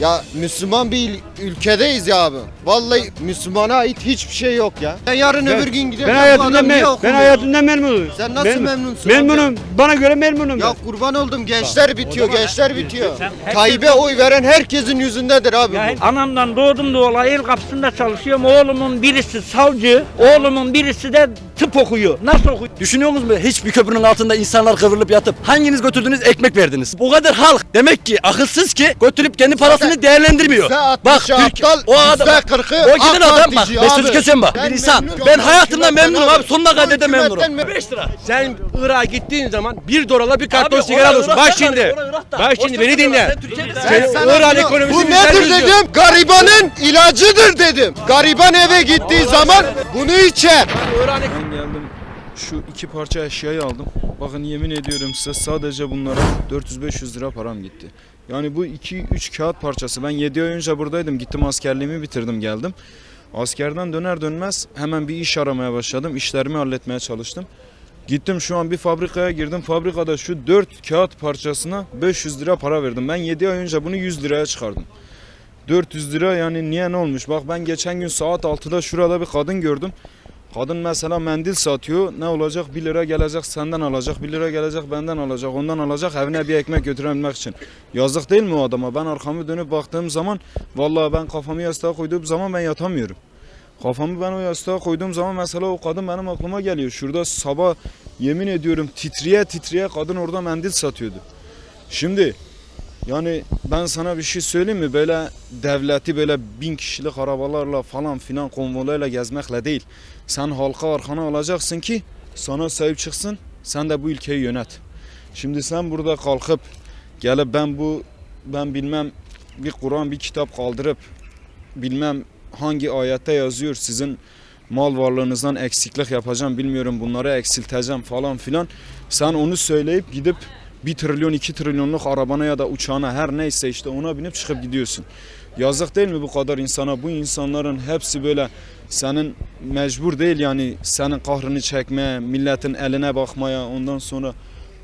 Ya Müslüman bir ülkedeyiz ya abi. Vallahi Müslümana ait hiçbir şey yok ya. Ben yarın öbür gün gideceğim. Ben bu hayatımda adam niye me- ben okumuyor? hayatımda memnunum. Sen nasıl memnunsun Memnunum. Bana göre memnunum. Ya ben. kurban oldum gençler bitiyor, zaman- gençler bitiyor. Sen herkes- Tayyip'e oy veren herkesin yüzündedir abi Ya bu. anamdan doğdum doğalı el kapısında çalışıyorum. Oğlumun birisi savcı, oğlumun birisi de tıp okuyor. Nasıl okuyor? Düşünüyor musunuz hiçbir köprünün altında insanlar kıvrılıp yatıp hanginiz götürdünüz ekmek verdiniz? Bu kadar halk demek ki akılsız ki götürüp kendi parasını değerlendirmiyor. Bak %60'ı Türk aptal, o adam %40'ı o giden adam bak ben sözü kesiyorum bak. Ben Bir insan memnunum. ben hayatımda Hükümetten memnunum abi. abi sonuna kadar da memnunum. hükümetten mi- 5 lira. Sen Irak'a gittiğin zaman 1 dolarla bir karton Abi, sigara orada alıyorsun. Bak Irak'ta şimdi. Irak'ta. Bak şimdi beni dinle. Sen Türkiye'de Sen- Ben sana Irak'ın diyorum, ekonomisini Bu nedir dedim? Garibanın ilacıdır dedim. Gariban eve gittiği zaman bunu içer. Geldim şu iki parça eşyayı aldım. Bakın yemin ediyorum size sadece bunlara 400-500 lira param gitti. Yani bu 2-3 kağıt parçası. Ben 7 ay önce buradaydım. Gittim askerliğimi bitirdim geldim. Askerden döner dönmez hemen bir iş aramaya başladım. İşlerimi halletmeye çalıştım. Gittim şu an bir fabrikaya girdim. Fabrikada şu 4 kağıt parçasına 500 lira para verdim. Ben 7 ay önce bunu 100 liraya çıkardım. 400 lira yani niye ne olmuş? Bak ben geçen gün saat 6'da şurada bir kadın gördüm. Kadın mesela mendil satıyor. Ne olacak? 1 lira gelecek senden alacak. 1 lira gelecek benden alacak. Ondan alacak evine bir ekmek götürebilmek için. Yazık değil mi o adama? Ben arkamı dönüp baktığım zaman vallahi ben kafamı yastığa koyduğum zaman ben yatamıyorum. Kafamı ben o yastığa koyduğum zaman mesela o kadın benim aklıma geliyor. Şurada sabah yemin ediyorum titriye titriye kadın orada mendil satıyordu. Şimdi yani ben sana bir şey söyleyeyim mi? Böyle devleti böyle bin kişilik arabalarla falan filan konvoylarla gezmekle değil. Sen halka arkana alacaksın ki sana sahip çıksın. Sen de bu ülkeyi yönet. Şimdi sen burada kalkıp gelip ben bu ben bilmem bir Kur'an bir kitap kaldırıp bilmem hangi ayette yazıyor sizin mal varlığınızdan eksiklik yapacağım bilmiyorum bunları eksilteceğim falan filan. Sen onu söyleyip gidip 1 trilyon 2 trilyonluk arabana ya da uçağına her neyse işte ona binip çıkıp gidiyorsun. Yazık değil mi bu kadar insana? Bu insanların hepsi böyle senin mecbur değil yani senin kahrını çekmeye, milletin eline bakmaya, ondan sonra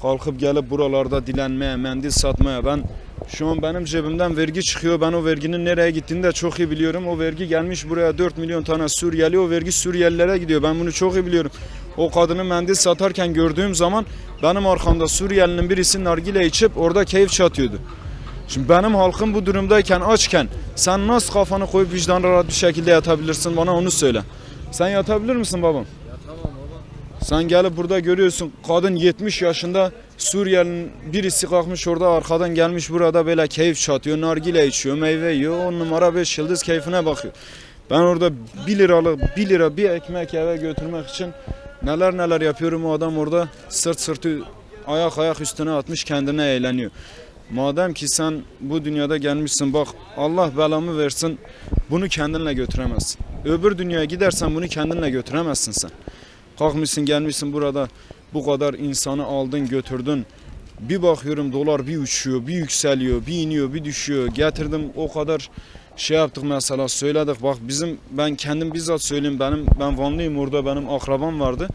kalkıp gelip buralarda dilenmeye, mendil satmaya. Ben şu an benim cebimden vergi çıkıyor. Ben o verginin nereye gittiğini de çok iyi biliyorum. O vergi gelmiş buraya 4 milyon tane Suriyeli. O vergi Suriyelilere gidiyor. Ben bunu çok iyi biliyorum. O kadını mendil satarken gördüğüm zaman benim arkamda Suriyelinin birisi nargile içip orada keyif çatıyordu. Şimdi benim halkım bu durumdayken açken sen nasıl kafanı koyup vicdan rahat bir şekilde yatabilirsin bana onu söyle. Sen yatabilir misin babam? Sen gelip burada görüyorsun kadın 70 yaşında Suriyelinin birisi kalkmış orada arkadan gelmiş burada böyle keyif çatıyor, nargile içiyor, meyve yiyor, on numara 5 yıldız keyfine bakıyor. Ben orada 1 liralık 1 lira bir ekmek eve götürmek için neler neler yapıyorum o adam orada sırt sırtı ayak ayak üstüne atmış kendine eğleniyor. Madem ki sen bu dünyada gelmişsin bak Allah belamı versin bunu kendinle götüremezsin. Öbür dünyaya gidersen bunu kendinle götüremezsin sen. Kalkmışsın gelmişsin burada bu kadar insanı aldın götürdün. Bir bakıyorum dolar bir uçuyor, bir yükseliyor, bir iniyor, bir düşüyor. Getirdim o kadar şey yaptık mesela söyledik. Bak bizim ben kendim bizzat söyleyeyim benim ben Vanlıyım orada benim akrabam vardı.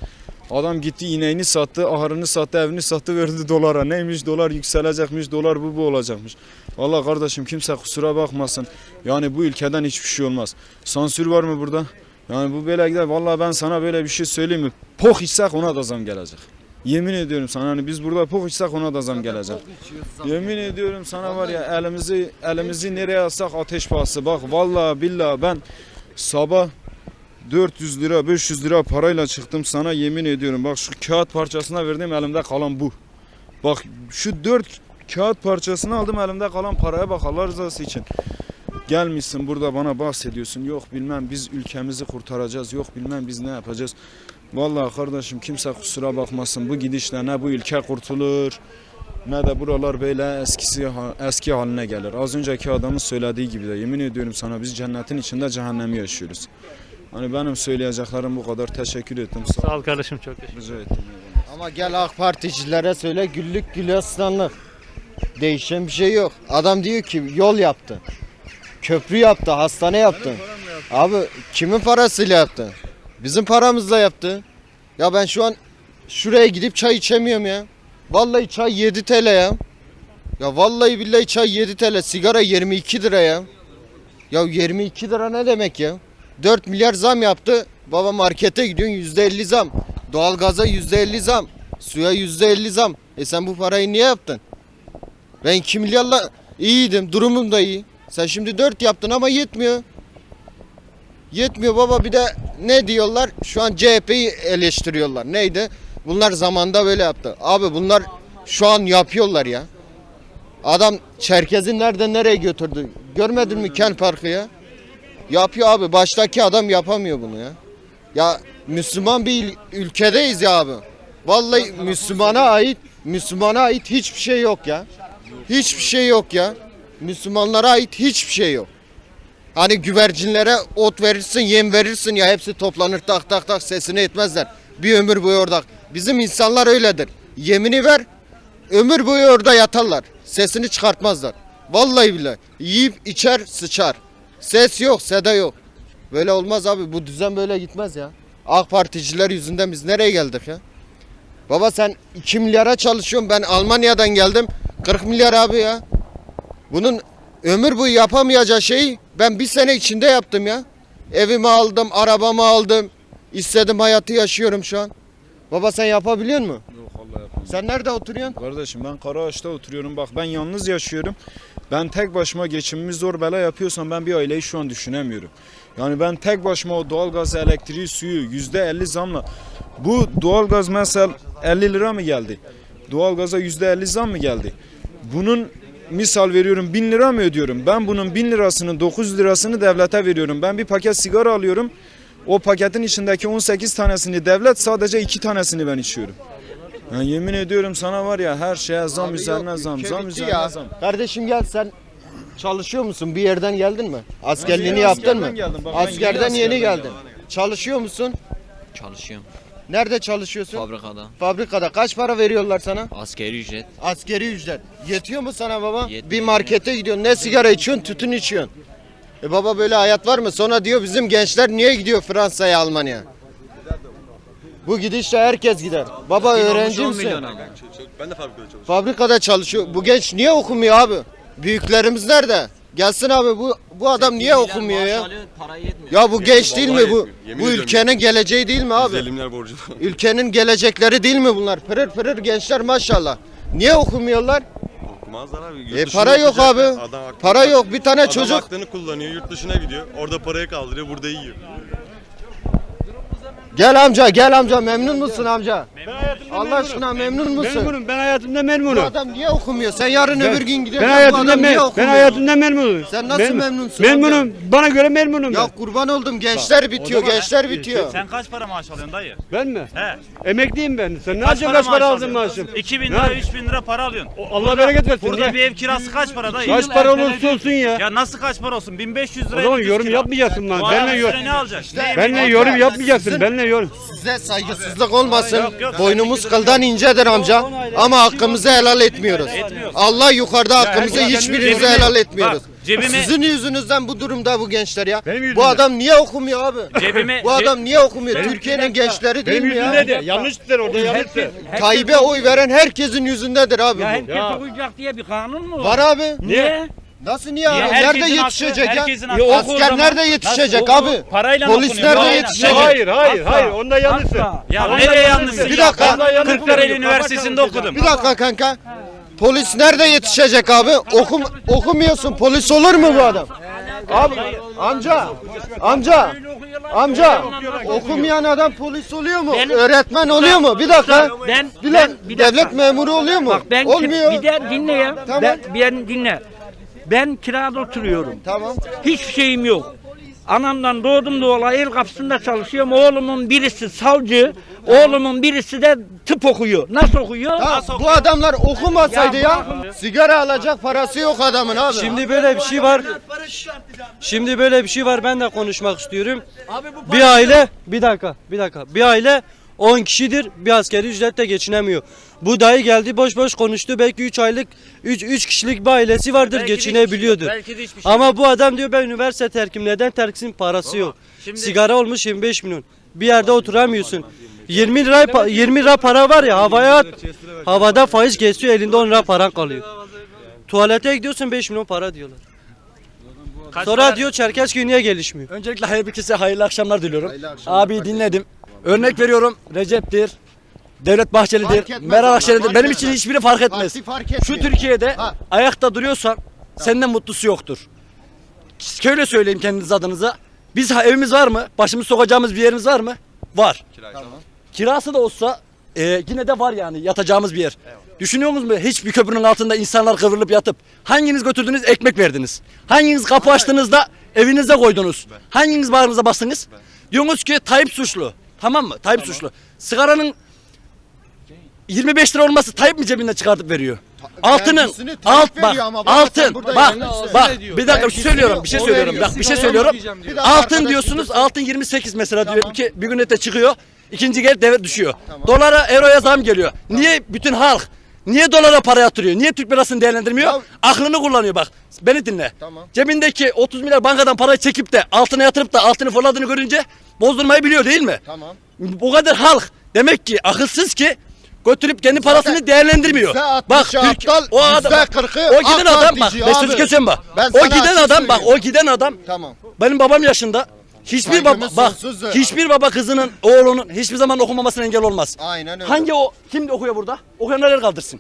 Adam gitti ineğini sattı, ahırını sattı, evini sattı verdi dolara. Neymiş dolar yükselecekmiş, dolar bu bu olacakmış. Valla kardeşim kimse kusura bakmasın. Yani bu ülkeden hiçbir şey olmaz. Sansür var mı burada? Yani bu böyle gider. Valla ben sana böyle bir şey söyleyeyim mi? Poh içsek ona da zam gelecek. Yemin ediyorum sana hani biz burada poh içsek ona da zam gelecek. Yemin ediyorum sana var ya elimizi elimizi nereye alsak ateş pahası. Bak vallahi billahi ben sabah 400 lira 500 lira parayla çıktım sana yemin ediyorum. Bak şu kağıt parçasına verdiğim elimde kalan bu. Bak şu 4 kağıt parçasını aldım elimde kalan paraya bak Allah rızası için. Gelmişsin burada bana bahsediyorsun. Yok bilmem biz ülkemizi kurtaracağız. Yok bilmem biz ne yapacağız. Vallahi kardeşim kimse kusura bakmasın. Bu gidişle ne bu ülke kurtulur ne de buralar böyle eskisi eski haline gelir. Az önceki adamın söylediği gibi de yemin ediyorum sana biz cennetin içinde cehennemi yaşıyoruz. Hani benim söyleyeceklerim bu kadar. Teşekkür ettim. Sağ Sağ ol kardeşim çok teşekkür Rica ettim. Ama gel AK Particilere söyle güllük gülistanlık. Değişen bir şey yok. Adam diyor ki yol yaptı. Köprü yaptı, hastane yaptı. Abi kimin parasıyla yaptı? Bizim paramızla yaptı. Ya ben şu an şuraya gidip çay içemiyorum ya. Vallahi çay 7 TL ya. Ya vallahi billahi çay 7 TL, sigara 22 lira ya. Ya 22 lira ne demek ya? 4 milyar zam yaptı. Baba markete gidiyorsun %50 zam. Doğalgaza %50 zam. Suya %50 zam. E sen bu parayı niye yaptın? Ben 2 milyarla iyiydim. Durumum da iyi. Sen şimdi 4 yaptın ama yetmiyor. Yetmiyor baba bir de ne diyorlar? Şu an CHP'yi eleştiriyorlar. Neydi? Bunlar zamanda böyle yaptı. Abi bunlar şu an yapıyorlar ya. Adam Çerkez'i nereden nereye götürdü? Görmedin mi Ken Parkı ya? Yapıyor abi. Baştaki adam yapamıyor bunu ya. Ya Müslüman bir ül- ülkedeyiz ya abi. Vallahi Müslümana ait Müslümana ait hiçbir şey yok ya. Hiçbir şey yok ya. Müslümanlara ait hiçbir şey yok. Hani güvercinlere ot verirsin, yem verirsin ya hepsi toplanır tak tak tak sesini etmezler. Bir ömür boyu orada. Bizim insanlar öyledir. Yemini ver, ömür boyu orada yatarlar. Sesini çıkartmazlar. Vallahi billahi. Yiyip içer, sıçar. Ses yok, seda yok. Böyle olmaz abi. Bu düzen böyle gitmez ya. AK Particiler yüzünden biz nereye geldik ya? Baba sen 2 milyara çalışıyorsun. Ben Almanya'dan geldim. 40 milyar abi ya. Bunun ömür boyu yapamayacağı şeyi ben bir sene içinde yaptım ya. Evimi aldım, arabamı aldım. İstedim hayatı yaşıyorum şu an. Baba sen yapabiliyor musun? Yok Allah yapamam. Sen nerede oturuyorsun? Kardeşim ben Karaağaç'ta oturuyorum. Bak ben yalnız yaşıyorum. Ben tek başıma geçimimi zor bela yapıyorsam ben bir aileyi şu an düşünemiyorum. Yani ben tek başıma o doğalgaz, elektriği, suyu yüzde elli zamla. Bu doğalgaz mesela 50 lira mı geldi? Doğalgaza yüzde elli zam mı geldi? Bunun misal veriyorum 1000 lira mı ödüyorum? Ben bunun 1000 lirasını 900 lirasını devlete veriyorum. Ben bir paket sigara alıyorum. O paketin içindeki 18 tanesini devlet sadece 2 tanesini ben içiyorum. Ya yemin ediyorum sana var ya her şeye zam Abi üzerine yok, zam, zam üzerine ya. zam. Kardeşim gel sen çalışıyor musun? Bir yerden geldin mi? Askerliğini yaptın askerden mı? geldim. Bak ben yeni Askerden yeni askerden geldin. geldim. Çalışıyor musun? Çalışıyorum Nerede çalışıyorsun? fabrikada. Fabrikada. Kaç para veriyorlar sana? Askeri ücret. Askeri ücret. Yetiyor mu sana baba? Yetmiyor. Bir markete gidiyorsun. Ne sigara içiyorsun, tütün içiyorsun. E baba böyle hayat var mı? Sonra diyor bizim gençler niye gidiyor Fransa'ya, Almanya'ya? Bu gidişle herkes gider. Baba öğrenci misin? Ben de fabrikada çalışıyorum. Fabrikada çalışıyor. Bu genç niye okumuyor abi? Büyüklerimiz nerede? Gelsin abi bu bu adam niye okumuyor ya? Ya bu genç değil mi bu? Yemin Bu ediyorum. ülkenin geleceği değil mi abi? Elimler borcu. Ülkenin gelecekleri değil mi bunlar? Pırır pırır gençler maşallah. Niye okumuyorlar? Okumazlar abi. Yurt E para yok abi. Adam aklını- Para yok. Bir tane Adam çocuk aklını kullanıyor, yurt dışına gidiyor. Orada parayı kaldırıyor, burada yiyor. Gel amca, gel amca. Memnun musun amca? Allah aşkına memnun musun? Memnunum. Ben hayatımda Bu memnunum. adam niye okumuyor? Sen yarın öbür gün gidiyorsun. Ben hayatımda adam niye me- ben hayatımda memnunum. Sen nasıl memnunsun Memnunum. Bana göre memnunum Ya ben. kurban oldum. Gençler bitiyor, zaman- gençler bitiyor. Sen kaç para maaş alıyorsun dayı? Ben mi? He. Emekliyim ben. Sen ne Kaç yapacaksın kaç para maaş aldın alıyorsun? maaşım? 2000 Ne? lira, 3000 lira para alıyorsun. O- Allah bereket versin. Burada bir ev kirası kaç para dayı? Kaç para olursa olsun ya. Ya nasıl kaç para olsun? 1500 lira. O zaman yorum kira. yapmayacaksın lan. Bu adam Benle üstüne yor. ne alacak? Ne Benle yorum yapmayacaksın. Benle yorum. Size saygısızlık olmasın. Yok, yok. Boynumuz kıldan incedir amca. Ama hakkımızı helal etmiyoruz. Allah yukarıda hakkımızı hiçbirimize helal etmiyoruz. Bak, cebime- Sizin yüzünüzden bu durumda bu gençler ya. Benim. Bu adam niye okumuyor abi? Cebime- bu adam niye okumuyor? Türkiye'nin gençleri değil mi ya? yüzümde de. Yanlıştır orada yanlıştır. Tayyip'e oy veren herkesin yüzündedir abi Ya bu. herkes Ya. okuyacak diye bir kanun mu Var abi. Niye? Nasıl niye abi? Ya Nerede herkesin hakkı- yetişecek ya? herkesin Ya hakkı. Oku o Asker zaman. nerede yetişecek Nasıl? abi? Parayla Polis okunuyor, nerede parayla. yetişecek? Hayır hayır hayır. Onda yanlışsın. Ya Ondan nereye yanlışsın. Bir dakika. Kırklareli Üniversitesi'nde okudum. Bir dakika kanka. Polis nerede yetişecek abi? Okum okumuyorsun. Polis olur mu bu adam? Abi amca amca amca okumayan adam polis oluyor mu? Ben- Öğretmen oluyor mu? Bir dakika. Ben Bir ben dakika. bir dakika. Devlet memuru oluyor mu? Ben Olmuyor. bir de dinle ya. Tamam. Ben, ben dinle. Ben kirada oturuyorum. Tamam. Hiçbir şeyim yok. Anamdan doğdum doğalı el kapısında çalışıyorum. Oğlumun birisi savcı, oğlumun birisi de tıp okuyor. Nasıl okuyor? Tamam, bu adamlar okumasaydı ya, sigara alacak parası yok adamın abi. Şimdi böyle bir şey var. Şimdi böyle bir şey var. Ben de konuşmak istiyorum. Bir aile, bir dakika, bir dakika. Bir aile 10 kişidir. Bir askeri ücretle geçinemiyor. Bu dayı geldi boş boş konuştu. Belki 3 aylık 3 3 kişilik bir ailesi vardır Belki de hiçbir şey yok, belki de hiçbir şey Ama bu adam diyor ben üniversite terkim neden terksin parası yok. şimdi- Sigara olmuş 25 milyon. Bir yerde oturamıyorsun. 20 lira pa- 20 lira para var ya havaya at. Havada faiz kesiyor elinde 10 lira paran kalıyor. Tuvalete gidiyorsun 5 milyon para diyorlar. Kaç Sonra para- diyor Çerkezköy niye gelişmiyor? Öncelikle herkese hayırlı akşamlar diliyorum. Hayırlı akşamlar. Abi dinledim. Örnek veriyorum. Recep'tir. Devlet Bahçeli'dir. Meral Akşener'dir. Benim için hiçbiri fark etmez. Parti fark etmiyor. Şu Türkiye'de Ha. ayakta duruyorsan senden mutlusu yoktur. Şöyle söyleyeyim kendiniz adınıza. Biz ha- evimiz var mı? Başımız sokacağımız bir yerimiz var mı? Var. Kirası da olsa e, yine de var yani yatacağımız bir yer. Düşünüyor musunuz? Hiçbir köprünün altında insanlar kıvrılıp yatıp hanginiz götürdünüz ekmek verdiniz? Hanginiz kapı açtığınızda evinize koydunuz? Hanginiz bağrınıza bastınız? Diyorsunuz ki Tayyip suçlu. Tamam mı? Tayyip suçlu. Sigaranın 25 lira olması Tayyip mi cebinden çıkartıp veriyor? Altının vergisini Tayyip alt bak veriyor ama baba sen altın burada bak yanlış bak söylüyorsun. bir dakika bir şey söylüyorum bir şey O söylüyorum veriyor. bak bir şey Sigara söylüyorum yapmayacağım diyor. Bir dakika altın arkadaş diyorsunuz altın 28 mesela diyor ki bir gün de çıkıyor ikinci gel devlet düşüyor dolara euroya zam geliyor niye bütün halk Niye dolara para yatırıyor? Niye Türk lirasını değerlendirmiyor? Ya- Aklını kullanıyor bak. Beni dinle. Tamam. Cebindeki 30 milyar bankadan parayı çekip de altına yatırıp da altını fırladığını görünce bozdurmayı biliyor değil mi? Tamam. Bu kadar halk demek ki akılsız ki götürüp kendi parasını değerlendirmiyor. %60'ı Bak Türk aptal, o adam %40'ı o giden adam bak ben sözü kesiyorum bak. Ben O giden adam bak o giden adam Tamam. benim babam yaşında hiçbir baba Saygımız bak sonsuzdur. hiçbir baba kızının oğlunun hiçbir zaman okumamasına engel olmaz. Aynen öyle. Hangi o kim okuyor burada? Okuyanlar el kaldırsın.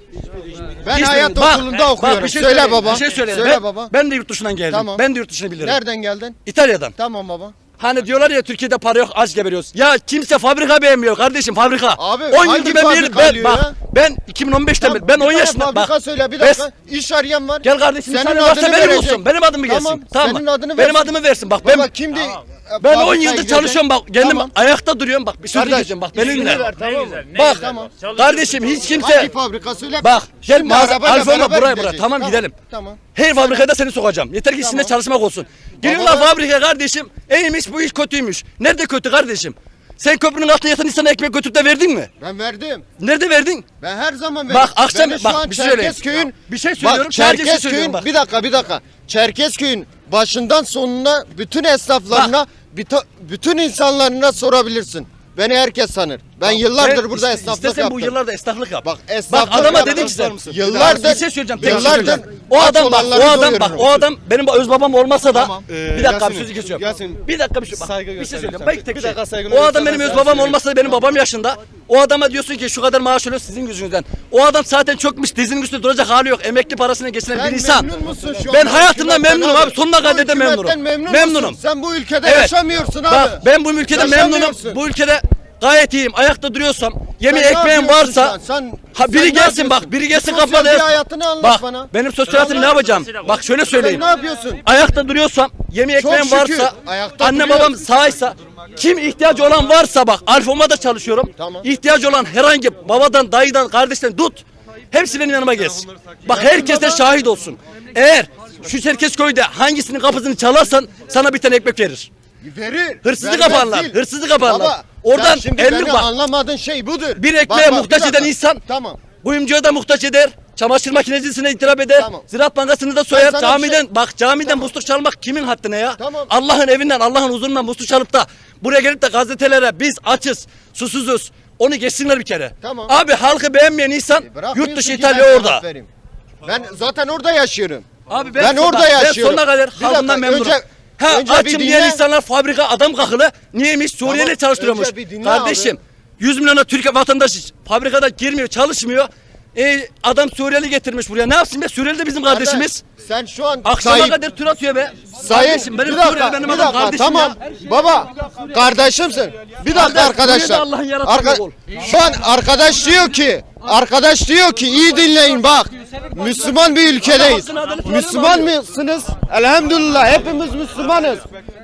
Ben Hiçbir- hayat Bak, okulunda bak, okuyorum. bir şey Söyle söyleyeyim, baba. Bir şey söyleyeyim. Söyle ben, baba. Ben de yurt dışından geldim. Tamam. Ben de yurt dışını bilirim. Nereden geldin? İtalya'dan. Tamam baba. Hani diyorlar ya Türkiye'de para yok aç geberiyoruz. Ya kimse fabrika beğenmiyor kardeşim fabrika. Abi, 10 hangi yıldır ben bir fabrika ben bak ya? ben 2015'ten beri ben bir 10 tane yaşında fabrika bak. söyle bir dakika. İş arayan var. Gel kardeşim Senin senin varsa adını benim verecek. olsun. Benim adımı gelsin. Tamam, Tamam. senin mı? adını benim versin. adımı versin. Bak Baba ben kimdi? Ben 10 Fabrikaya yıldır çalışıyorum bak. Kendim Tamam. ayakta duruyorum bak. Bir sözü Kardeş, geçeceğim bak. Beni ismini dinle. ver, Ne tamam mı? güzel, ne Bak güzel. Tamam. kardeşim hiç Hangi kimse fabrika söyle. Bak gel Şimdi mağaza arabayla Alfa beraber buraya buraya. gideceğiz. Tamam gidelim. Tamam. Her fabrikada seni sokacağım. Yeter ki içinde Tamam. çalışmak olsun. Geliyorlar Baba- fabrikaya kardeşim. İyiymiş bu iş kötüymüş. Nerede kötü kardeşim? Sen köprünün altına yatan insana ekmek götürüp de verdin mi? Ben verdim. Nerede verdin? Ben her zaman verdim. Bak akşam Ben de şu bak an bir şey söyleyeyim. Çerkezköy'ün Bir şey söylüyorum. Bak sadece bir şey söylüyorum Çerkezköy'ün bak. bir dakika bir dakika. Çerkezköy'ün başından sonuna bütün esnaflarına bütün, bütün insanlarına sorabilirsin. Beni herkes sanır. Ben yıllardır Ben burada iste- esnaflık istesen yaptım. bu yıllarda esnaflık yap. Bak Bak adama dedim ki sen. Yıllardır bir şey söyleyeceğim. Tek yıllardır söyleyeceğim. O aç adam bak olanları o adam bak o adam benim öz babam olmasa da Tamam. bir dakika bir sözü kesiyorum. Yasin, Bir dakika bir şey bak. saygı Bir şey göster söyleyeyim. lütfen. Belki tek Bir şey. dakika saygını O adam benim öz babam olmasa da benim babam yaşında. O adama diyorsun ki şu kadar maaş alıyor sizin yüzünüzden. O adam zaten çökmüş dizinin üstünde duracak hali yok. Emekli parasını geçinen Sen bir insan. memnun musun şu Ben hayatımdan hükümetten memnunum abi. Sonuna kadar da hükümetten memnunum. memnun Memnunum. Sen bu ülkede yaşamıyorsun abi. Bak ben bu ülkede memnunum. Yaşamıyorsun. Bu ülkede gayet iyiyim. Ayakta duruyorsam, yemi Sen ne ekmeğim yapıyorsun varsa sen? Sen- ha sen biri ne gelsin yapıyorsun? bak, biri gelsin sosyal kafada. bir hayatını anlat Bak bana. benim sosyal hayatım ne yapacağım? Bak şöyle söyleyeyim. Sen ne yapıyorsun? Ayakta duruyorsam, yemi ekmeğim şükür, varsa, ayakta anne duruyorsun. babam sağysa, kim ihtiyacı olan varsa bak Alfa'ma da çalışıyorum. Tamam. İhtiyacı olan herhangi babadan, dayıdan, kardeşten tut. Hepsi benim yanıma gelsin. Bak herkes de şahit olsun. Eğer şu Çerkezköy'de hangisinin kapısını çalarsan sana bir tane ekmek verir. Verir. Hırsızlık Vermez yaparlar, değil. hırsızlık yaparlar. Baba, Oradan sen şimdi 50 beni bak. anlamadığın şey budur. Bir ekmeğe Bak, bak, muhtaç bir eden dakika. insan Tamam. Kuyumcuya da muhtaç eder. Çamaşır makinecisine itiraf eder. Tamam. Ziraat Bankası'nı da soyar. sana bir Camiden şey- bak camiden musluk çalmak kimin haddine ya? Tamam. Allah'ın evinden Allah'ın huzurundan musluk çalıp da buraya gelip de gazetelere biz açız, susuzuz. Onu geçsinler bir kere. Tamam. Abi halkı beğenmeyen insan E, bırakmıyorsun yurt dışı ki İtalya ben orada. cevap vereyim. Ben zaten orada yaşıyorum. Abi Ben, son- orada yaşıyorum. Ben sonuna kadar Bir dakika, halkımdan memnunum. önce- ha önce açım diyen insanlar fabrika adam kakılı. Niyeymiş? Suriyeli Tamam, çalıştırıyormuş. Kardeşim 100 milyona Türkiye vatandaşı fabrikada girmiyor, çalışmıyor. E, adam Suriyeli getirmiş buraya. Ne yapsın be? Suriyeli de bizim kardeşimiz. Kardeş, Sen şu an Akşama Tayyip- kadar tur atıyor be. Sayın kardeşim benim bir dakika, Suriyeli benim bir adam dakika, kardeşim tamam. ya. Baba kardeşimsin. Bir dakika arkadaşlar. Arka- şu an arkadaş diyor ki arkadaş diyor ki iyi dinleyin bak. Müslüman bir ülkedeyiz. Müslüman mısınız? Elhamdülillah hepimiz Müslümanız.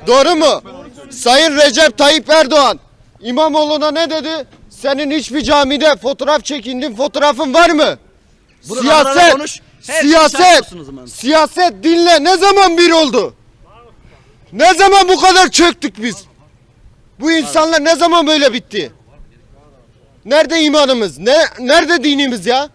Doğru mu? Sayın Recep Tayyip Erdoğan İmamoğlu'na ne dedi? Senin hiçbir camide fotoğraf çekindiğin fotoğrafın var mı? Bunu Siyaset, konuş. Siyaset, siyaset dinle ne zaman bir oldu? Ne zaman bu kadar çöktük biz? Bu insanlar ne zaman böyle bitti? Nerede imanımız? Ne nerede dinimiz ya?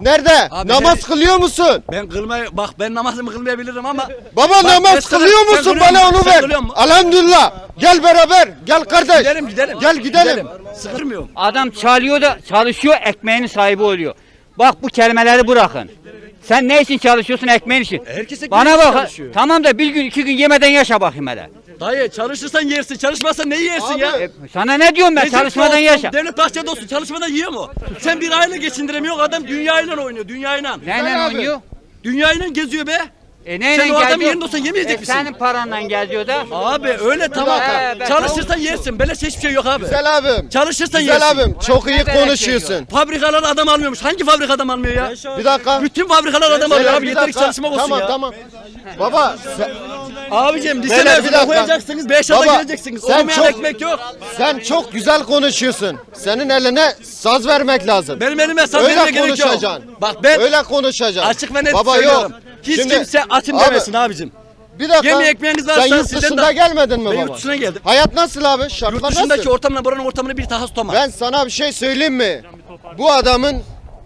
Nerede? Abi Namaz her- kılıyor musun? Ben kılmayı bak ben namazımı kılmayabilirim ama Baba Bak, namaz kılıyor sen musun? kılıyor Bana musun? onu Sen ver. kılıyor musun? Elhamdülillah. Gel beraber. Gel kardeş. gidelim gidelim. Gel gidelim. Sıkılmıyorum. Adam çalıyor da çalışıyor ekmeğinin sahibi oluyor. Bak bu kelimeleri bırakın. Sen ne için çalışıyorsun ekmeğin için? Herkes ekmek Bana için bak. çalışıyor. Tamam da bir gün iki gün yemeden yaşa bakayım hele. Dayı çalışırsan yersin, çalışmazsan neyi yersin ya? E, sana ne diyorum ben Recep çalışmadan olsun, yaşa. Devlet Bahçeli olsun çalışmadan yiyor mu? Sen bir aile geçindiremiyor adam dünyayla oynuyor dünyayla. Neyle oynuyor? Dünyayla geziyor be. E neyle Sen o adamın yerinde olsan yemeyecek E, misin? Senin paranla geziyor da. Abi öyle tamam. He, ben Çalışırsan yersin. Beleş hiçbir şey yok abi. Güzel abim. Çalışırsan Güzel yersin. abim. Çok iyi Ne bereket konuşuyorsun. Fabrikalar adam almıyormuş. Hangi fabrika adam almıyor ya? Bir dakika. Bütün fabrikalar adam alıyor abi. bir Yeter ki dakika. çalışmak olsun tamam, ya. Tamam Baba sen, Abicim lise Beyler, bir mezunu dakika. okuyacaksınız. 5 yılda Baba, sen Olmayan çok- ekmek yok. sen çok güzel konuşuyorsun. Senin eline saz vermek lazım. Benim elime saz Öyle vermeye gerek yok. konuşacaksın. Bak ben Öyle konuşacaksın. açık ve net Baba söylüyorum. yok. Hiç Şimdi- kimse açım Abi, demesin abicim. Bir dakika. Yemeği ekmeğiniz varsa Sen yurt sizden dışında de- gelmedin mi Ben baba? yurt dışına geldim. Hayat nasıl abi? Şartlar Yurt dışındaki nasıl? ortamla buranın ortamını bir tahas. Ben sana bir şey söyleyeyim mi? Bu adamın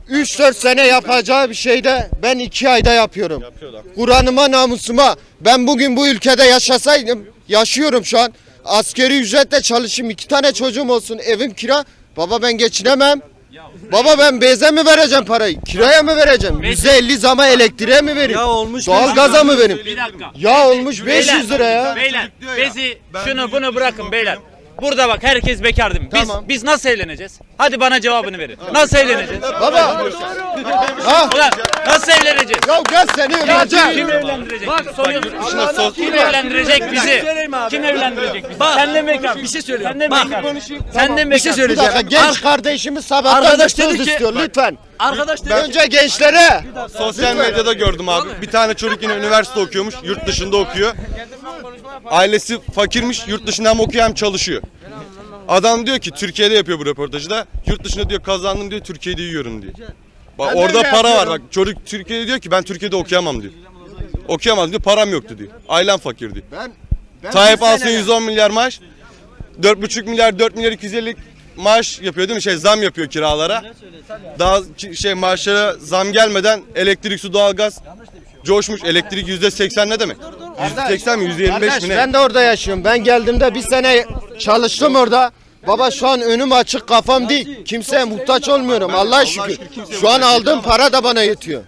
3-4 sene yapacağı bir şeyde ben 2 ayda yapıyorum. Kur'an'ıma namusuma ben bugün bu ülkede yaşasaydım yaşıyorum şu an. Askeri ücretle çalışayım iki tane çocuğum olsun evim kira. Baba ben geçinemem. Baba ben beze mi vereceğim parayı? Kiraya mı vereceğim? %50 zama elektriğe mi vereyim? Ya olmuş Doğalgaza mı vereyim? Bir dakika. Ya olmuş 500 lira ya. Beyler bezi şunu bunu bırakın beyler. Burada bak herkes bekar değil mi? Biz, Tamam. biz nasıl evleneceğiz? Hadi bana cevabını verin. Nasıl evleneceğiz? Baba. Ha? Ulan nasıl evleneceğiz? Ya gel seni Kim öleceğim. evlendirecek? Bak soruyorum. Kim evlendirecek bizi? Kim evlendirecek bizi? Bak, Sen de bekar. bir şey söylüyorum. Sen de Bak. bekar. Sen de Bir şey. Bir dakika söyleyeceğim. genç Ar- kardeşimiz sabahtan Arkadaş bir söz dedi ki- istiyor lütfen. Arkadaş dedi. Önce gençlere. Sosyal medyada gördüm abi. Bir tane çocuk yine üniversite okuyormuş. Yurt dışında okuyor. Ailesi fakirmiş. Yurt dışında hem okuyor hem çalışıyor. Adam diyor ki Türkiye'de yapıyor bu röportajı da. Yurt dışında diyor kazandım diyor Türkiye'de yiyorum diyor. Bak Ben orada öyle para var yapıyorum. bak çocuk Türkiye'de diyor ki ben Türkiye'de okuyamam diyor. Okuyamaz diyor param yoktu diyor. Ailem fakir diyor. Ben, ben Tayyip bir alsın sene- 110 milyar maaş. 4,5 milyar 4 milyar 250 maaş yapıyor değil mi? Şey zam yapıyor kiralara. Daha ki- şey maaşlara zam gelmeden elektrik, su, doğalgaz coşmuş. Elektrik %80 ne demek? %80 mi? %25 Kardeş mi ne? ben de orada yaşıyorum. Ben geldiğimde bir sene çalıştım orada. Baba şu an önüm açık kafam değil. Kimseye muhtaç olmuyorum Allah'a şükür. Şu an aldığım para da bana yetiyor.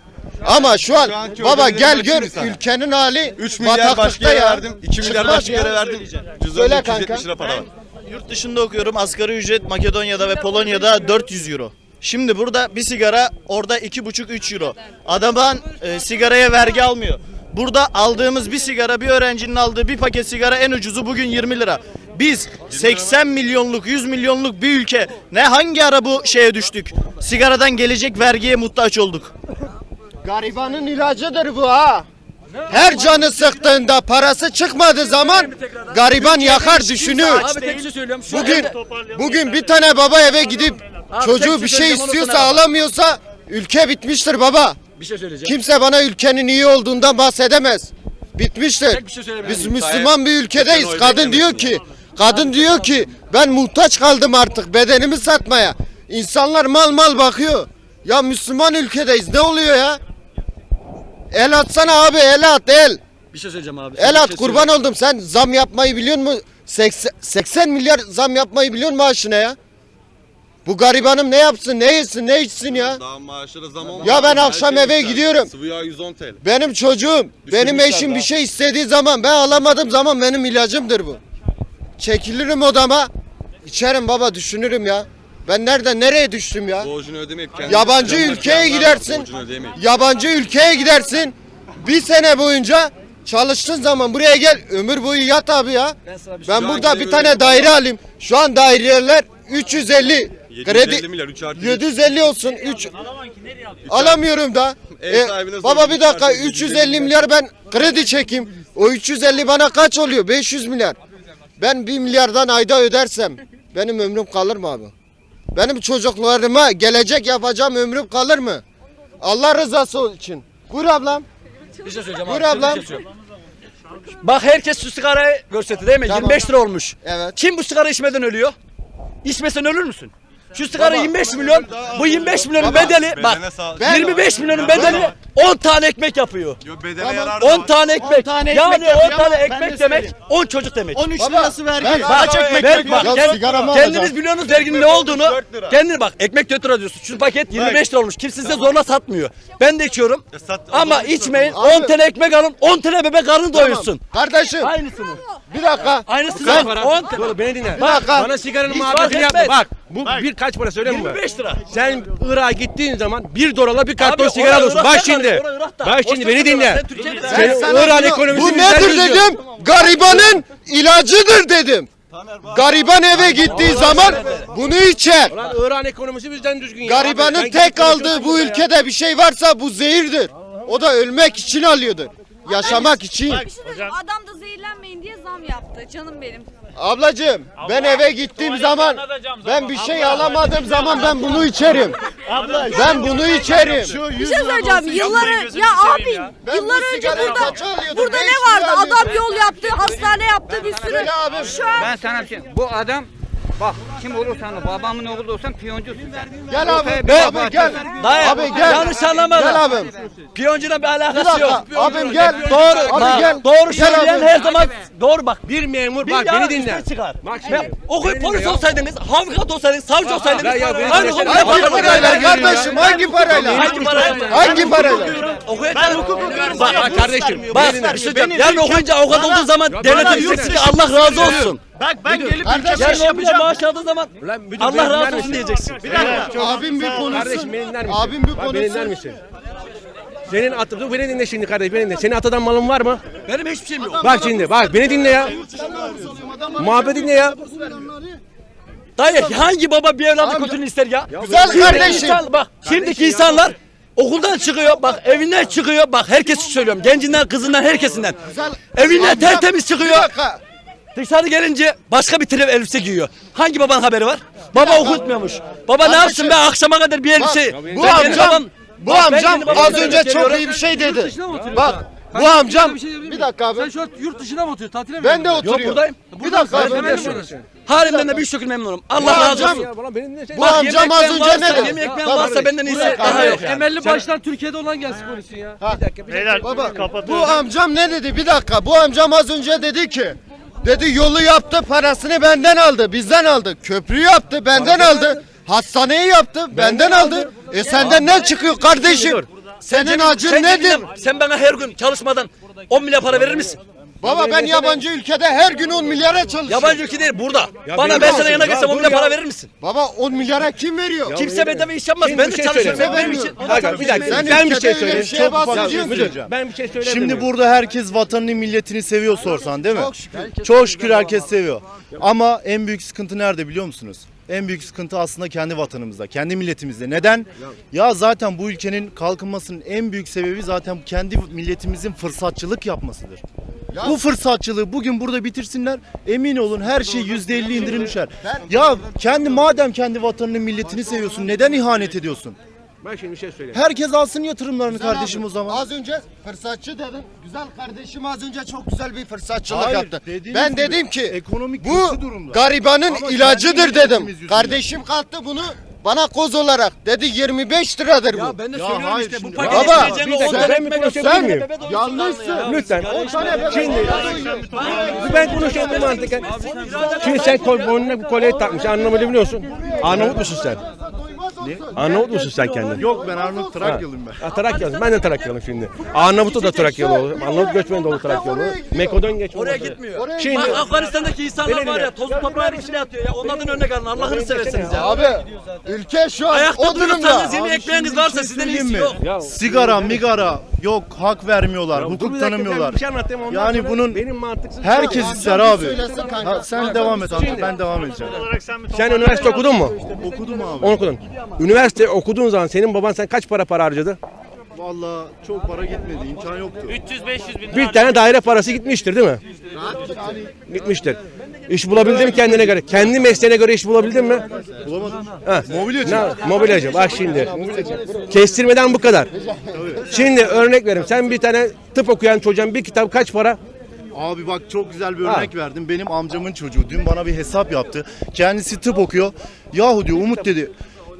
Ama şu an baba gel gör ülkenin hali 3 milyar bataklıkta başka yere ya. verdim. 2 milyar Çıkmaz başka ya. yere verdim. Söyle Cüzdanımda kanka. 270 lira para var. Yurt dışında okuyorum. Asgari ücret Makedonya'da ve Polonya'da 400 euro. Şimdi burada bir sigara orada 2,5-3 euro. Adamın e, sigaraya vergi almıyor. Burada aldığımız bir sigara bir öğrencinin aldığı bir paket sigara en ucuzu bugün 20 lira. Biz 80 milyonluk 100 milyonluk bir ülke ne hangi ara bu şeye düştük? Sigaradan gelecek vergiye muhtaç olduk. Garibanın ilacıdır bu ha. Her canı sıktığında parası çıkmadığı zaman gariban yakar düşünüyor. Abi tek bir şey söylüyorum. Şu Bugün bugün bir tane baba eve gidip Abi çocuğu bir şey şey istiyorsa alamıyorsa ülke bitmiştir baba. bir şey söyleyeceğim. Kimse bana ülkenin iyi olduğundan bahsedemez. Bitmiştir. Şey Biz? Müslüman bir ülkedeyiz. Kadın diyor ki, kadın diyor ki ben muhtaç kaldım artık bedenimi satmaya. İnsanlar mal mal bakıyor. Ya Müslüman ülkedeyiz. Ne oluyor ya? El atsana abi el at el. Bir şey söyleyeceğim abi. El Bir at şey kurban oldum. Sen zam yapmayı biliyor musun? 80, 80 milyar zam yapmayı biliyor musun maaşına ya? Bu garibanım ne yapsın, ne yesin, ne içsin ya? Daha maaşlara zam olmadı. Ya ben Her akşam şey eve yükseldi. gidiyorum. Sıvı yağ 110 TL. Benim çocuğum, benim eşim daha. bir şey istediği zaman ben alamadığım zaman benim ilacımdır bu. Çekilirim odama, içerim baba düşünürüm ya. Ben nereden nereye düştüm ya? Borcunu ödemeyip kendi Yabancı ülkeye gidersin. Borcunu ödemeyip. Yabancı ülkeye gidersin. Bir sene boyunca çalıştığın zaman buraya gel ömür boyu yat abi ya. Ben şey Ben burada bir tane daire alayım. Şu an daireler 350. 750 Kredi milyar 3 artı 750 olsun 3 alamıyorum da. E, baba bir üç dakika artı 350 milyar ben kredi çekeyim. O 350 bana kaç oluyor? 500 milyar. Ben 1 milyardan ayda ödersem benim ömrüm kalır mı abi? Benim çocuklarıma gelecek yapacağım ömrüm kalır mı? Allah rızası için. Buyur ablam. Bir şey söyleyeceğim Buyur abi. ablam. Bir şey. Bak herkes şu sigarayı görsetti değil mi? Tamam. 25 lira olmuş. Evet. Kim bu sigara içmeden ölüyor? İçmesen ölür müsün? Şu sigara Baba. 25 milyon. Bu 25 milyonun Baba. bedeli bak. Bedene sağlık. Ben- 25 milyonun bedeli 10 tane ekmek yapıyor. bedene yarar 10 tane ekmek. tane yani ekmek yapıyor 10 tane ama ben ekmek de demek söyleyeyim. 10 çocuk demek. 13 Baba, lirası vergi. ben- Kaç ekmek Ben- yapıyor? bak, Ya kend- kendiniz alacağım. biliyorsunuz verginin ne olduğunu. Kendiniz bak ekmek 4 lira diyorsun. Şu paket 25 lira olmuş. Kimse size zorla satmıyor. Ben de içiyorum. Ama içmeyin. 10 tane ekmek alın. 10 tane bebek karnı doyursun. Kardeşim Aynısını. bir dakika. Aynısını para. 10 tane. Dur beni dinle. Bir dakika. Bana sigaranın Hiç fark muhabbetini yapma. Bak bu bir kaç para söyleyeyim mi? 25 lira. Sen Irak'a gittiğin zaman 1 dolarla bir karton Abi, sigara orada alıyorsun. Bak şimdi. Irak'ta. Bak şimdi beni dinle. Sen Türkiye'de Ben Senin sana Irak'ın bunu- ekonomisi Bu nedir dedim? Garibanın ilacıdır dedim. Gariban eve gittiği zaman bunu içer. Lan Irak'ın ekonomisi bizden düzgün ya. Garibanın Sen tek gidip aldığı konuşuyorsun bu ya. ülkede bir şey varsa bu zehirdir. O da ölmek için alıyordur. Yaşamak için. Bir şey söyleyeyim, Adam da zehirlenmeyin diye zam yaptı. Canım benim. Ablacığım ben eve gittiğim zaman ben bir şey alamadığım zaman ben bunu içerim. Ben bunu içerim. Bir şey söyleyeceğim. Yılları ya abi Ben yıllar önce sigarayı burada kaça alıyordum? burada ne vardı? alıyordum. Adam yol yaptı, hastane yaptı bir sürü. Söyle abi. Şu an Ben sana bir şey Bu adam bak kim olursan ol, babamın oğlu olsan piyoncusun sen. Gel abi. Ben- Abi gel. Dayı, Abi gel. yanlış anlamadım. Gel abim. Piyoncuyla bir Bir alakası yok. Abim gel. Doğru. Abi bak, gel. Doğru Gel söyleyen abi. her zaman doğru bak. Bir memur bak beni dinle. çıkar. Bak şimdi. Okuyup polis olsaydınız, havukat olsaydınız, savcı olsaydınız. Ya, ya, beni aynı dinle. konuda Hangi parayla kardeşim? Hangi parayla? Hangi parayla? Hangi parayla? Okuyacağız. Hukuk okuyoruz. Bak bak kardeşim. Bak beni dinle. bir şey diyeceğim. Yarın okuyunca avukat olduğun zaman devletin yurt diyeceksin ki Allah razı olsun. Bak ben gelip Kardeşim, ülke Yarın şey okuyunca yapacağım. maaş aldığın zaman Lan müdür, Allah beni dinler razı olsun misin? diyeceksin. Bir dakika. Abim bir konuşsun. Kardeşim beni dinler misin? Abim bir Bak, Beni dinler konuşsun. misin? Senin atı, dur beni dinle şimdi kardeş beni dinle. Senin atadan malın var mı? Benim hiçbir şeyim yok. Bak şimdi bak beni dinle ya. Muhabbet dinle ya. Dayı hangi baba bir evladı kötülüğünü ister ya? Güzel Şimdiki kardeşim. insan- bak şimdiki insanlar okuldan çıkıyor bak evinden çıkıyor bak herkesi söylüyorum gencinden kızından herkesinden. Evinden Amca, tertemiz Bir çıkıyor dakika. Dışarı gelince başka bir tire elbise giyiyor. Hangi babanın haberi var? Baba okutmuyormuş. Baba ne yapsın be akşama kadar bir elbise. Bak, Ben bu benim amcam, babam- bu Bak, ben amcam benim az önce çok iyi bir şey dedi. Bak bu amcam bir dakika abi. şu an yurt dışına mı oturuyorsun? Tatile mi? Ben de Yok oturuyorum. buradayım. Bir dakika abi. Halimden de bir şükür memnunum. Allah Bu razı amcam- olsun. Sen- Bu amcam Yemek az ben önce ne dedi? Yemek ben Tamam. varsa benden iyisi Bırak daha abi. yok. Emelli baştan Türkiye'de olan gelsin polisin ya. Baba bu amcam ne dedi? Bir dakika. Bu amcam az önce dedi ki dedi yolu yaptı parasını benden aldı. Bizden aldı. Köprü yaptı benden aldı. Hastaneyi yaptı benden aldı. E senden ne çıkıyor kardeşim? Senin acın Sen nedir? cebimden- Sen bana her gün çalışmadan 10 milyar para verir misin? Baba ben yabancı ülkede her gün 10 milyara çalışıyorum. Yabancı ülke değil burada. Bana ben sana yana Ya gelsem 10 dur milyar ya. para verir misin? Baba 10 milyara kim veriyor? Kimse bedava iş yapmaz. Ben bir de şey çalışıyorum. benim için. Hakan bir dakika. Sen Ben bir ülkede şey bir söyleyeyim. şeye Çok Müdür, ki. Ben bir şey söyledim. Şimdi burada herkes vatanını milletini seviyor sorsan değil mi? Çok şükür. Çok şükür herkes seviyor. Ama en büyük sıkıntı nerede biliyor musunuz? En büyük sıkıntı aslında kendi vatanımızda, kendi milletimizde. Neden? Ya zaten bu ülkenin kalkınmasının en büyük sebebi zaten kendi milletimizin fırsatçılık yapmasıdır. Bu fırsatçılığı bugün burada bitirsinler. Emin olun her şey yüzde elli indirim düşer. Ya kendi madem kendi vatanını milletini seviyorsun neden ihanet ediyorsun? Ben şimdi bir şey söyleyeyim. Herkes alsın yatırımlarını Güzel kardeşim abi, o zaman. Az önce fırsatçı dedim. Güzel kardeşim az önce çok güzel bir fırsatçılık Hayır, yaptı. Ben gibi dedim ki ekonomik bu durumda. garibanın Ama ilacıdır dedim. yüzünden. Kardeşim kalktı bunu bana koz olarak dedi 25 liradır bu. Ben de Ya söylüyorum hayır işte bu paket Baba, bir dakika, tane ben ekmek konuşabilir miyim? Yanlışsın. ya. Lütfen. Bebek Şimdi ben konuşuyorum mantıken. Şimdi sen kol, boynuna bir kolye takmış. Anlamını biliyorsun. Arnavut musun sen? Arnavut musun sen kendin? Yok ben Arnavut Trakyalıyım ben. Ha, Trakyalısın. Ben de Trakyalıyım şimdi. Arnavut'u da Trakyalı olur. Arnavut göçmeni de olur Trakyalı. Makedon göçmeni Oraya gitmiyor. Şimdi Bak Afganistan'daki insanlar var ya toz toprağın içine atıyor ya. Onlardan örnek alın Allah'ını seversiniz ya. Abi ülke şu an Ayakta o durumda. duruyorsanız yemin ekmeğiniz varsa sizden Söyleyeyim iyisi yok. Ya- Sigara, migara yok hak vermiyorlar, bir hukuk tanımıyorlar. Bir şey anlatayım ondan Yani sonra bunun benim mantıksız. herkes Amcam ister abi. Ha, sen devam et abi ben devam edeceğim. Sen üniversite okudun mu? Okudum abi. Onu okudun. Üniversite okuduğun zaman senin baban sen kaç para para harcadı? Vallahi çok para gitmedi, imkan yoktu. 300-500 bin Bir tane daire parası gitmiştir değil mi? Gitmiştir. İş bulabildin mi kendine göre? Kendi mesleğine göre iş bulabildin mi? Bulamadım. Ha. Mobilyacı. Ne? Mobilyacı. Bak şimdi. Kestirmeden bu kadar. Şimdi örnek vereyim. Sen bir tane tıp okuyan çocuğun bir kitap kaç para? Abi bak çok güzel bir Ha. örnek verdim. Benim amcamın çocuğu dün bana bir hesap yaptı. Kendisi tıp okuyor. Yahu diyor Umut dedi.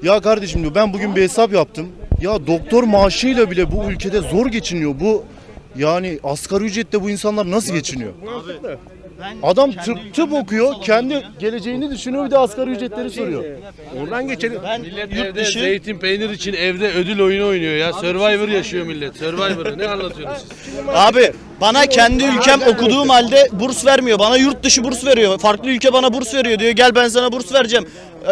Ya kardeşim diyor ben bugün bir hesap yaptım. Ya doktor maaşıyla bile bu ülkede zor geçiniyor. Bu yani asgari ücretle bu insanlar nasıl geçiniyor? Adam tıp, tıp okuyor, kendi geleceğini düşünüyor bir de asgari ücretleri soruyor. Oradan geçelim. Millet evde zeytin peynir için evde ödül oyunu oynuyor ya. Survivor yaşıyor millet. Survivor'ı ne anlatıyorsunuz siz? Abi bana kendi ülkem okuduğum halde burs vermiyor. Bana yurt dışı burs veriyor. Farklı ülke bana burs veriyor diyor. Gel ben sana burs vereceğim.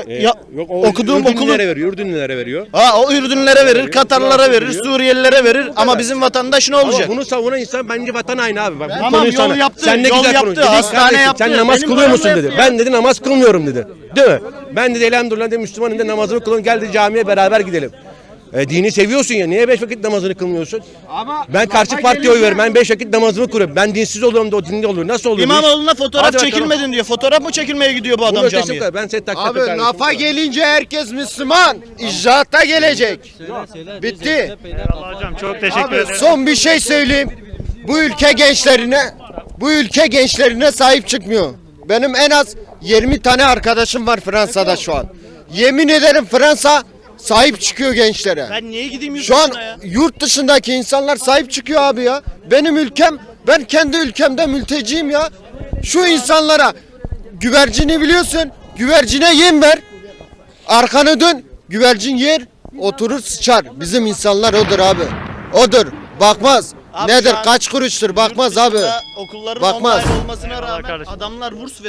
E, ya, Yok o okuduğum okulu Ürdünlülere veriyor, Ürdünlülere veriyor. Ha o Ürdünlere verir, Katarlara verir, Suriyelilere verir ama bizim vatandaş ne olacak? Ama bunu savunan insan bence vatan aynı abi. Bak, Tamam, yol sana- yaptı, Sen ne yol güzel yaptı, konuş. Hastane kardeşim, yaptı. Sen namaz Benim kılıyor musun dedi. ya. Ben dedi namaz kılmıyorum dedi. Değil mi? Ben dedi elhamdülillah de Müslümanım de namazını kılın gel de camiye beraber gidelim. E, dini seviyorsun ya. Niye beş vakit namazını kılmıyorsun? ben karşı partiye oy veririm. Ben beş vakit namazımı kılıyorum. Ben dinsiz olurum da o dinli olur. Nasıl olur? bu iş? İmamoğlu'na fotoğraf Hadi bakalım. çekilmedin diyor. Fotoğraf mı çekilmeye gidiyor bu adam Bunun ötesi bu camiye? kadar. Ben seni takdir Abi ederim. lafa gelince herkes Müslüman. İcraata gelecek. Bitti. Hocam çok Abi son bir şey söyleyeyim. Bu ülke gençlerine bu ülke gençlerine sahip çıkmıyor. Benim en az 20 tane arkadaşım var Fransa'da şu an. Yemin ederim Fransa sahip çıkıyor gençlere. Ben niye gideyim yurt Şu an dışına ya? yurt dışındaki insanlar sahip çıkıyor abi ya. Benim ülkem, ben kendi ülkemde mülteciyim ya. Şu insanlara güvercini biliyorsun. Güvercine yem ver. Arkanı dön. Güvercin yer. Oturur sıçar. Bizim insanlar odur abi. Odur. Bakmaz. Abi Nedir? an Kaç kuruştur? Bakmaz Yurt abi. dışında Okulların Bakmaz. online olmasına rağmen adamlar burs